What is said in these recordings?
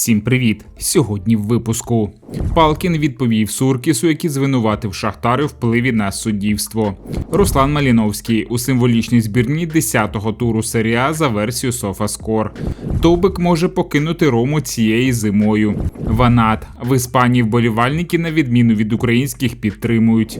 Всім привіт! Сьогодні в випуску Палкін відповів Суркісу, який звинуватив Шахтари впливі на суддівство. Руслан Маліновський у символічній збірні 10-го туру серії А за версією Софаскор. Довбик може покинути Рому цією зимою. Ванат в Іспанії вболівальники, на відміну від українських, підтримують.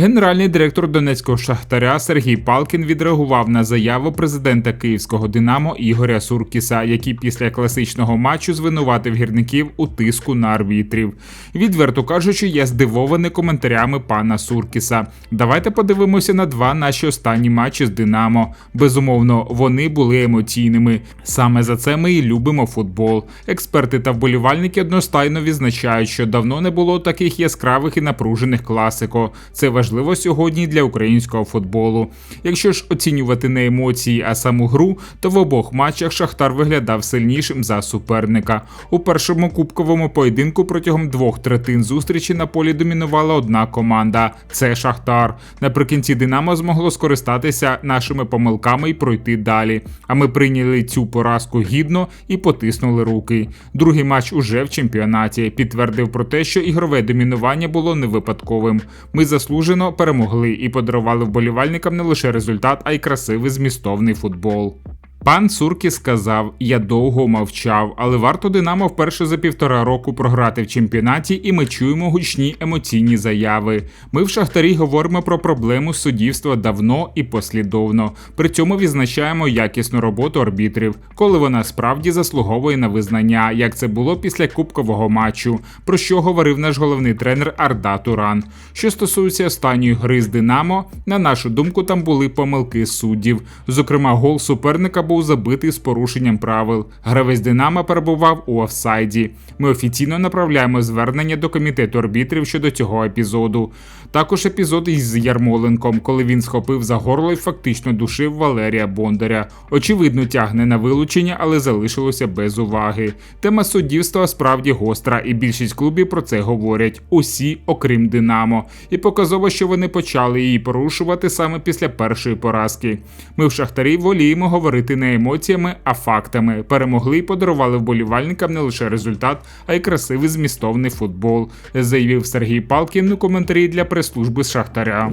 Генеральний директор Донецького шахтаря Сергій Палкін відреагував на заяву президента Київського Динамо Ігоря Суркіса, який після класичного матчу звинуватив гірників у тиску на арбітрів. Відверто кажучи, я здивований коментарями пана Суркіса. Давайте подивимося на два наші останні матчі з Динамо. Безумовно, вони були емоційними. Саме за це ми і любимо футбол. Експерти та вболівальники одностайно відзначають, що давно не було таких яскравих і напружених класико. Це важливо важливо сьогодні для українського футболу. Якщо ж оцінювати не емоції, а саму гру, то в обох матчах Шахтар виглядав сильнішим за суперника. У першому кубковому поєдинку протягом двох третин зустрічі на полі домінувала одна команда це Шахтар. Наприкінці Динамо змогло скористатися нашими помилками і пройти далі. А ми прийняли цю поразку гідно і потиснули руки. Другий матч уже в чемпіонаті підтвердив про те, що ігрове домінування було не випадковим. Ми заслужено заслужено перемогли і подарували вболівальникам не лише результат, а й красивий змістовний футбол. Пан Цуркі сказав: Я довго мовчав, але варто Динамо вперше за півтора року програти в чемпіонаті, і ми чуємо гучні емоційні заяви. Ми в Шахтарі говоримо про проблему суддівства давно і послідовно. При цьому відзначаємо якісну роботу арбітрів, коли вона справді заслуговує на визнання, як це було після кубкового матчу, про що говорив наш головний тренер Арда Туран. Що стосується останньої гри з Динамо, на нашу думку, там були помилки суддів. Зокрема, гол суперника був забитий з порушенням правил. Гравець Динамо перебував у офсайді. Ми офіційно направляємо звернення до комітету арбітрів щодо цього епізоду. Також епізод із Ярмоленком, коли він схопив за горло і фактично душив Валерія Бондаря. Очевидно, тягне на вилучення, але залишилося без уваги. Тема суддівства справді гостра, і більшість клубів про це говорять. Усі, окрім Динамо. І показово, що вони почали її порушувати саме після першої поразки. Ми в Шахтарі воліємо говорити не емоціями, а фактами. Перемогли і подарували вболівальникам не лише результат, а й красивий змістовний футбол, заявив Сергій Палкін у коментарі для прес-служби Шахтаря.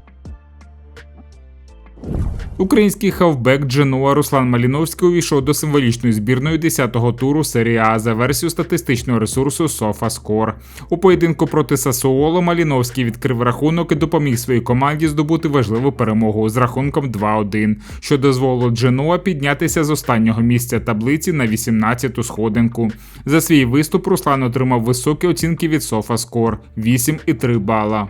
Український хавбек Дженуа Руслан Маліновський увійшов до символічної збірної 10-го туру серії А за версією статистичного ресурсу SofaScore. У поєдинку проти Сасуоло Маліновський відкрив рахунок і допоміг своїй команді здобути важливу перемогу з рахунком 2-1, що дозволило Дженуа піднятися з останнього місця таблиці на 18-ту сходинку. За свій виступ Руслан отримав високі оцінки від SofaScore – 8,3 бала.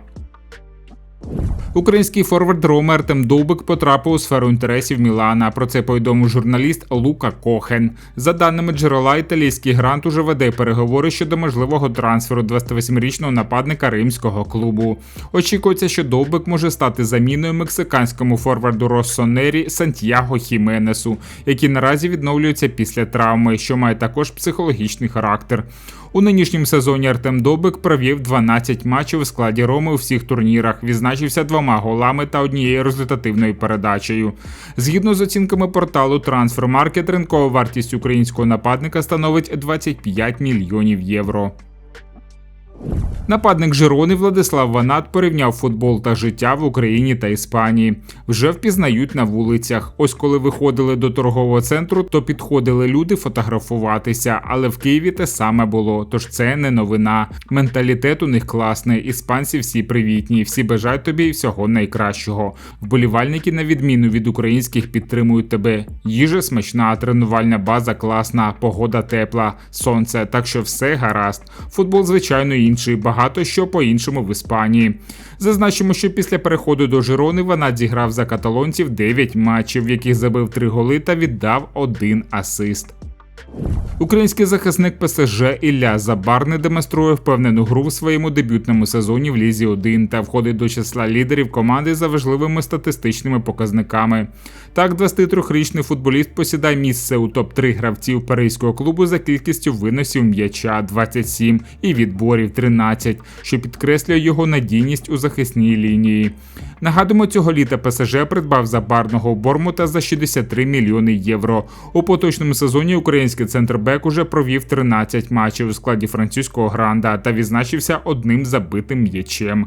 Український форвард Рома Артем Довбик потрапив у сферу інтересів Мілана. Про це повідомив журналіст Лука Кохен. За даними джерела, італійський грант уже веде переговори щодо можливого трансферу 28-річного нападника римського клубу. Очікується, що Довбик може стати заміною мексиканському форварду Россонері Сантьяго Хіменесу, який наразі відновлюється після травми, що має також психологічний характер. У нинішньому сезоні Артем Довбик провів 12 матчів у складі Роми у всіх турнірах. Відзначився двома голами та однією результативною передачею. Згідно з оцінками порталу Трансфермаркет, ринкова вартість українського нападника становить 25 мільйонів євро. Нападник Жирони Владислав Ванат порівняв футбол та життя в Україні та Іспанії. Вже впізнають на вулицях. Ось коли виходили до торгового центру, то підходили люди фотографуватися, але в Києві те саме було. Тож це не новина. Менталітет у них класний. Іспанці всі привітні, всі бажають тобі всього найкращого. Вболівальники, на відміну від українських, підтримують тебе. Їжа смачна, тренувальна база класна, погода тепла, сонце. Так що все гаразд. Футбол, звичайно, інший багато що по-іншому в Іспанії. Зазначимо, що після переходу до Жирони вона зіграв за каталонців 9 матчів, в яких забив 3 голи та віддав один асист. Український захисник ПСЖ Ілля Забарний демонструє впевнену гру в своєму дебютному сезоні в Лізі 1 та входить до числа лідерів команди за важливими статистичними показниками. Так, 23-річний футболіст посідає місце у топ-3 гравців паризького клубу за кількістю виносів м'яча 27 і відборів 13, що підкреслює його надійність у захисній лінії. Нагадуємо, цього літа ПСЖ придбав забарного Бормута за 63 мільйони євро. У поточному сезоні український центрбек уже провів 13 матчів у складі французького гранда та відзначився одним забитим м'ячем.